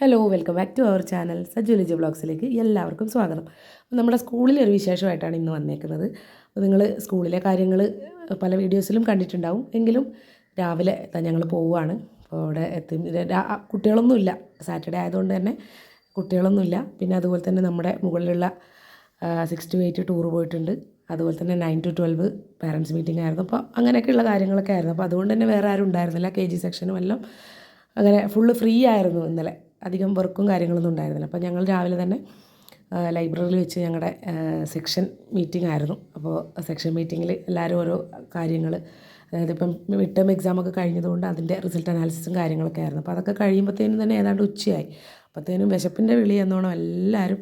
Hello welcome back to our channel Saju ബ്ലോഗ്സിലേക്ക് എല്ലാവർക്കും സ്വാഗതം. നമ്മുടെ സ്കൂളിലെ ഒരു വിശേഷമായിട്ടാണ് ഇന്ന് വന്നേക്കുന്നത്. അപ്പോൾ നിങ്ങൾ സ്കൂളിലെ കാര്യങ്ങൾ പല വീഡിയോസിലും കണ്ടിട്ടുണ്ടാവും. എങ്കിലും രാവിലെ ഞങ്ങൾ പോവുകയാണ്. അപ്പോൾ അവിടെ എത്തി. കുട്ടികളൊന്നുമില്ല. സാറ്റർഡേ ആയതുകൊണ്ട് തന്നെ കുട്ടികളൊന്നുമില്ല. പിന്നെ അതുപോലെ തന്നെ നമ്മുടെ മുകളിലുള്ള സിക്സ് ടു എയ്റ്റ് ടൂർ പോയിട്ടുണ്ട്. അതുപോലെ തന്നെ nine to twelve parents meeting ആയിരുന്നു. അപ്പോൾ അങ്ങനെയൊക്കെയുള്ള കാര്യങ്ങളൊക്കെ ആയിരുന്നു. അപ്പോൾ അതുകൊണ്ട് തന്നെ വേറെ ആരും ഉണ്ടായിരുന്നില്ല. കെ ജി സെക്ഷനും എല്ലാം അങ്ങനെ ഫുള്ള് ഫ്രീ ആയിരുന്നു ഇന്നലെ. അധികം വർക്കും കാര്യങ്ങളൊന്നും ഉണ്ടായിരുന്നില്ല. അപ്പോൾ ഞങ്ങൾ രാവിലെ തന്നെ ലൈബ്രറിയിൽ വെച്ച് ഞങ്ങളുടെ സെക്ഷൻ മീറ്റിംഗ് ആയിരുന്നു. അപ്പോൾ സെക്ഷൻ മീറ്റിങ്ങിൽ എല്ലാവരും ഓരോ കാര്യങ്ങൾ അതായത് ഇപ്പം മിഡ് ടേം എക്സാം ഒക്കെ കഴിഞ്ഞതുകൊണ്ട് അതിന്റെ റിസൾട്ട് അനാലിസിസും കാര്യങ്ങളൊക്കെ ആയിരുന്നു. അപ്പോൾ അതൊക്കെ കഴിയുമ്പോഴത്തേനും തന്നെ ഏതാണ്ട് ഉച്ചയായി. അപ്പോഴത്തേനും വിശപ്പിന്റെ വിളി എന്നോണം എല്ലാവരും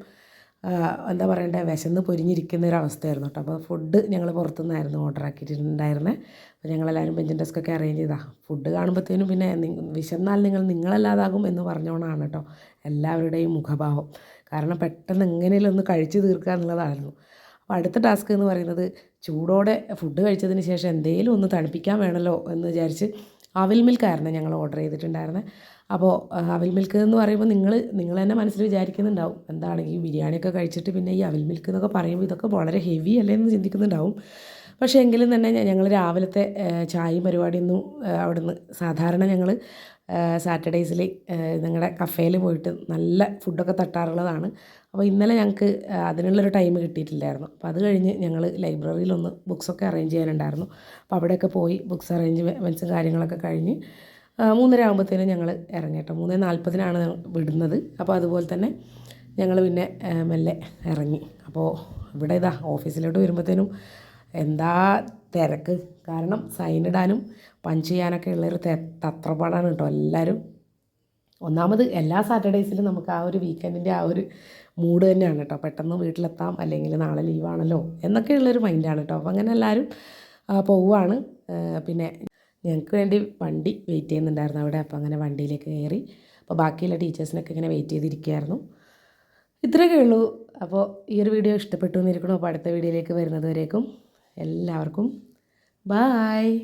എന്താ പറയണ്ടേ വിശന്ന് പൊരിഞ്ഞിരിക്കുന്ന ഒരു അവസ്ഥയായിരുന്നു കേട്ടോ. അപ്പോൾ ഫുഡ് ഞങ്ങൾ പുറത്തുനിന്നായിരുന്നു ഓർഡർ ആക്കിയിട്ടുണ്ടായിരുന്നത് അപ്പോൾ ഞങ്ങളെല്ലാവരും ബെഞ്ചിൻ ഡെസ്കൊക്കെ അറേഞ്ച് ചെയ്താൽ ഫുഡ് കാണുമ്പോഴത്തേനും പിന്നെ വിശന്നാൽ നിങ്ങൾ നിങ്ങളല്ലാതാകും എന്ന് പറഞ്ഞോണാണ് കേട്ടോ എല്ലാവരുടെയും മുഖഭാവം. കാരണം പെട്ടെന്ന് എങ്ങനെയും ഒന്ന് കഴിച്ചു തീർക്കുക എന്നുള്ളതായിരുന്നു. അപ്പോൾ അടുത്ത ടാസ്ക് എന്ന് പറയുന്നത് ചൂടോടെ ഫുഡ് കഴിച്ചതിന് ശേഷം എന്തെങ്കിലും ഒന്ന് തണുപ്പിക്കാൻ വേണമല്ലോ എന്ന് വിചാരിച്ച് അവിൽ മിൽക്കായിരുന്നു ഞങ്ങൾ ഓർഡർ ചെയ്തിട്ടുണ്ടായിരുന്നത് അപ്പോൾ അവിൽ മിൽക്ക് എന്ന് പറയുമ്പോൾ നിങ്ങൾ നിങ്ങൾ തന്നെ മനസ്സിൽ വിചാരിക്കുന്നുണ്ടാവും. എന്താണ് ഈ ബിരിയാണിയൊക്കെ കഴിച്ചിട്ട് പിന്നെ ഈ അവിൽ മിൽക്ക് എന്നൊക്കെ പറയുമ്പോൾ ഇതൊക്കെ വളരെ ഹെവി അല്ലേ എന്ന് ചിന്തിക്കുന്നുണ്ടാവും. പക്ഷേ എങ്കിലും തന്നെ ഞങ്ങൾ രാവിലത്തെ ചായ ചായയും പരിപാടിയൊന്നും അവിടുന്ന് സാധാരണ ഞങ്ങൾ സാറ്റർഡേയ്സിൽ നിങ്ങളുടെ കഫേയിൽ പോയിട്ട് നല്ല ഫുഡൊക്കെ തട്ടാറുള്ളതാണ്. അപ്പോൾ ഇന്നലെ ഞങ്ങൾക്ക് അതിനുള്ളൊരു ടൈം കിട്ടിയിട്ടില്ലായിരുന്നു. അപ്പോൾ അത് കഴിഞ്ഞ് ഞങ്ങൾ ലൈബ്രറിയിലൊന്ന് ബുക്സൊക്കെ അറേഞ്ച് ചെയ്യാനുണ്ടായിരുന്നു. അപ്പോൾ അവിടെയൊക്കെ പോയി ബുക്സ് അറേഞ്ച്മെന്റ്സും കാര്യങ്ങളൊക്കെ കഴിഞ്ഞ് മൂന്നര ആകുമ്പോഴത്തേനും ഞങ്ങൾ ഇറങ്ങി കേട്ടോ മൂന്നേ നാൽപ്പതിനാണ് വിടുന്നത്. അപ്പോൾ അതുപോലെ തന്നെ ഞങ്ങൾ പിന്നെ മെല്ലെ ഇറങ്ങി. അപ്പോൾ ഇവിടെ ഇതാ ഓഫീസിലോട്ട് വരുമ്പോഴത്തേനും എന്താ തിരക്ക്? കാരണം സൈൻ ഇടാനും പഞ്ച് ചെയ്യാനൊക്കെ ഉള്ളൊരു തത്രപ്പാടാണ് കേട്ടോ എല്ലാവരും ഒന്നാമത് എല്ലാ സാറ്റർഡേസിലും നമുക്ക് ആ ഒരു വീക്കെൻഡിന്റെ ആ ഒരു മൂഡ് തന്നെയാണ് കേട്ടോ. പെട്ടെന്ന് വീട്ടിലെത്താം അല്ലെങ്കിൽ നാളെ ലീവാണല്ലോ എന്നൊക്കെയുള്ളൊരു മൈൻഡാണ് കേട്ടോ. അപ്പോൾ അങ്ങനെ എല്ലാവരും പോവുകയാണ് പിന്നെ ഞങ്ങൾക്ക് വേണ്ടി വണ്ടി വെയിറ്റ് ചെയ്യുന്നുണ്ടായിരുന്നു അവിടെ. അപ്പോൾ അങ്ങനെ വണ്ടിയിലേക്ക് കയറി. അപ്പോൾ ബാക്കിയുള്ള ടീച്ചേഴ്സിനൊക്കെ ഇങ്ങനെ വെയിറ്റ് ചെയ്തിരിക്കുകയായിരുന്നു. ഇത്രയൊക്കെ ഉള്ളൂ. അപ്പോൾ ഈ ഒരു വീഡിയോ ഇഷ്ടപ്പെട്ടു എന്നിരിക്കണം അപ്പോൾ അടുത്ത വീഡിയോയിലേക്ക് വരുന്നതുവരേക്കും എല്ലാവർക്കും. ബായ്